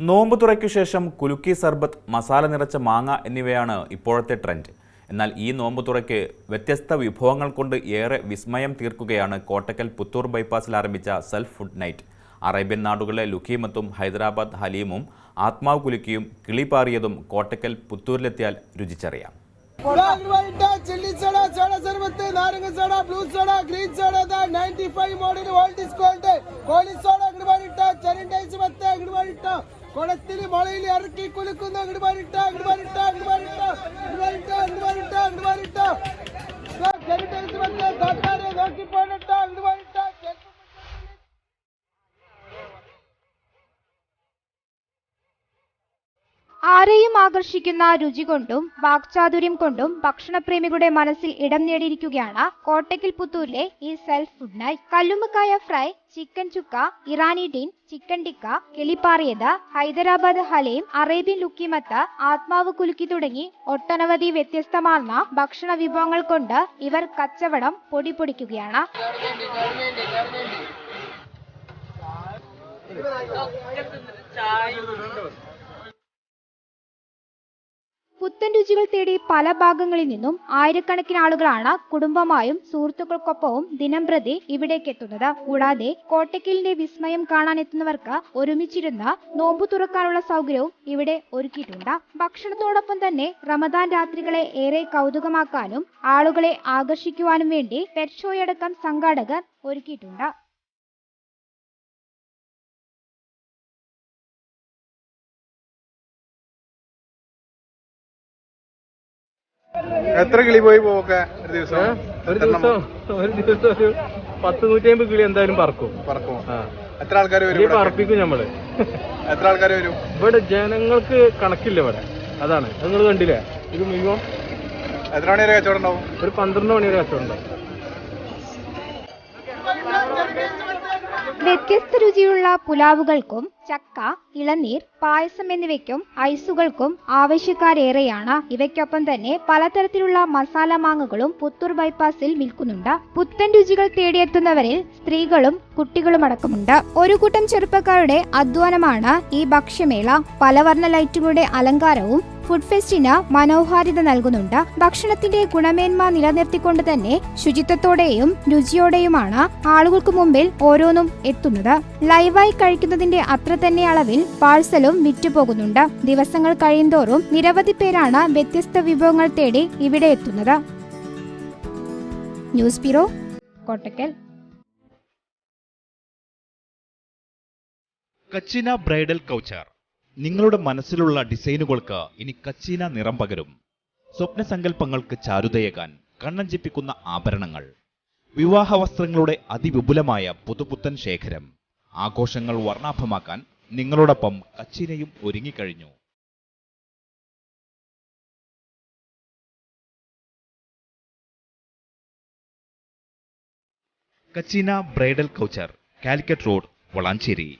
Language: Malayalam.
നോമ്പ് തുറയ്ക്കു ശേഷം കുലുക്കി സർബത്ത് മസാല നിറച്ച മാങ്ങ എന്നിവയാണ് ഇപ്പോഴത്തെ ട്രെൻഡ് എന്നാൽ ഈ നോമ്പ് തുറയ്ക്ക് വ്യത്യസ്ത വിഭവങ്ങൾ കൊണ്ട് ഏറെ വിസ്മയം തീർക്കുകയാണ് കോട്ടക്കൽ പുത്തൂർ ബൈപ്പാസിൽ ആരംഭിച്ച സെൽഫ് ഫുഡ് നൈറ്റ് അറേബ്യൻ നാടുകളിലെ ലുഖീമത്തും ഹൈദരാബാദ് ഹലീമും ആത്മാവ് കുലുക്കിയും കിളിപാറിയതും കോട്ടക്കൽ പുത്തൂരിലെത്തിയാൽ രുചിച്ചറിയാം. ചില്ലി സോഡ സോഡ നാരങ്ങ soda blue soda green soda discount കോളി സോഡ കുളത്തിൽ മുളയിൽ ഇറക്കി കുലുക്കുന്ന ഇങ്ങോട്ട് ഇങ്ങോട്ട് ഇങ്ങോട്ട് ഇങ്ങോട്ട് ചെറിയ മത്ത സർക്കാരെ നോക്കി ആരെയും ആകർഷിക്കുന്ന രുചി കൊണ്ടും വാക്ചാതുര്യം കൊണ്ടും ഭക്ഷണപ്രേമികളുടെ മനസ്സിൽ ഇടം നേടിയിരിക്കുകയാണ് കോട്ടയ്ക്കൽ പുത്തൂരിലെ ഈ സെൽഫ് ഫുഡ് നൈറ്റ് കല്ലുമ്മക്കായ ഫ്രൈ ചിക്കൻ ചുക്ക ഇറാനി ടീൻ ചിക്കൻ ടിക്ക കെളിപ്പാറിയത് ഹൈദരാബാദ് ഹലയും അറേബ്യൻ ലുക്കിമത്ത ആത്മാവ് കുലുക്കി തുടങ്ങി ഒട്ടനവധി വ്യത്യസ്തമാർന്ന ഭക്ഷണ വിഭവങ്ങൾ കൊണ്ട് ഇവർ കച്ചവടം പൊടി പൊടിപൊടിക്കുകയാണ് പുത്തൻ രുചികൾ തേടി പല ഭാഗങ്ങളിൽ നിന്നും ആയിരക്കണക്കിന് ആളുകളാണ് കുടുംബമായും സുഹൃത്തുക്കൾക്കൊപ്പവും ദിനംപ്രതി ഇവിടേക്ക് എത്തുന്നത്. കൂടാതെ കോട്ടയ്ക്കലിന്റെ വിസ്മയം കാണാനെത്തുന്നവർക്ക് ഒരുമിച്ചിരുന്ന നോമ്പു തുറക്കാനുള്ള സൗകര്യവും ഇവിടെ ഒരുക്കിയിട്ടുണ്ട്. ഭക്ഷണത്തോടൊപ്പം തന്നെ റമദാൻ രാത്രികളെ ഏറെ കൗതുകമാക്കാനും ആളുകളെ ആകർഷിക്കുവാനും വേണ്ടി പെറ്റ് ഷോയടക്കം സംഘാടകർ ഒരുക്കിയിട്ടുണ്ട്. എത്ര കിളി പോയി പോക്കെ ഒരു ദിവസം? ഒരു ദിവസം ഒരു ദിവസം ഒരു പത്ത് നൂറ്റി അമ്പത് കിളി എന്തായാലും പറക്കും. പറക്കും. എത്ര ആൾക്കാർ വരും? പറപ്പിക്കും നമ്മൾ എത്ര ആൾക്കാർ വരും? ഇവിടെ ജനങ്ങൾക്ക് കണക്കില്ല ഇവിടെ. അതാണ്. നിങ്ങൾ കണ്ടില്ലേ? ഇത് മുഴുവൻ എത്ര മണി വരെ കച്ചവടം ഉണ്ടാവും? ഒരു പന്ത്രണ്ട് മണി വരെ കച്ചവടം ഉണ്ടാവും. വ്യത്യസ്ത രുചിയുള്ള പുലാവുകൾക്കും ചക്ക ഇളനീർ പായസം എന്നിവയ്ക്കും ഐസുകൾക്കും ആവശ്യക്കാരേറെയാണ്. ഇവയ്ക്കൊപ്പം തന്നെ പലതരത്തിലുള്ള മസാല മാങ്ങകളും പുത്തൂർ ബൈപ്പാസിൽ വിൽക്കുന്നുണ്ട്. പുത്തൻ രുചികൾ തേടിയെത്തുന്നവരിൽ സ്ത്രീകളും കുട്ടികളും അടക്കമുണ്ട്. ഒരു കൂട്ടം ചെറുപ്പക്കാരുടെ അധ്വാനമാണ് ഈ ഭക്ഷ്യമേള. പലവർണ ലൈറ്റുകളുടെ അലങ്കാരവും ഫുഡ് ഫെസ്റ്റിന് മനോഹാരിത നൽകുന്നുണ്ട്. ഭക്ഷണത്തിന്റെ ഗുണമേന്മ നിലനിർത്തിക്കൊണ്ട് തന്നെ ശുചിത്വത്തോടെയും രുചിയോടെയുമാണ് ആളുകൾക്ക് മുമ്പിൽ ഓരോന്നും എത്തുന്നത്. ലൈവായി കഴിക്കുന്നതിന്റെ അത്ര തന്നെ അളവിൽ പാഴ്സലും വിറ്റുപോകുന്നുണ്ട്. ദിവസങ്ങൾ കഴിയുന്തോറും നിരവധി പേരാണ് വ്യത്യസ്ത വിഭവങ്ങൾ തേടി ഇവിടെ എത്തുന്നത്. News bureau Kottakkal. Kachina bridal couture. നിങ്ങളുടെ മനസ്സിലുള്ള ഡിസൈനുകൾക്ക് ഇനി കച്ചീന നിറം പകരും. സ്വപ്നസങ്കല്പങ്ങൾക്ക് ചാരുതയേകാൻ കണ്ണഞ്ചിപ്പിക്കുന്ന ആഭരണങ്ങൾ. വിവാഹ വസ്ത്രങ്ങളുടെ അതിവിപുലമായ പുതുപുത്തൻ ശേഖരം. ആഘോഷങ്ങൾ വർണാഭമാക്കാൻ നിങ്ങളോടൊപ്പം കച്ചീനയും ഒരുങ്ങിക്കഴിഞ്ഞു. Kachina bridal couture Calicut road Valanchery.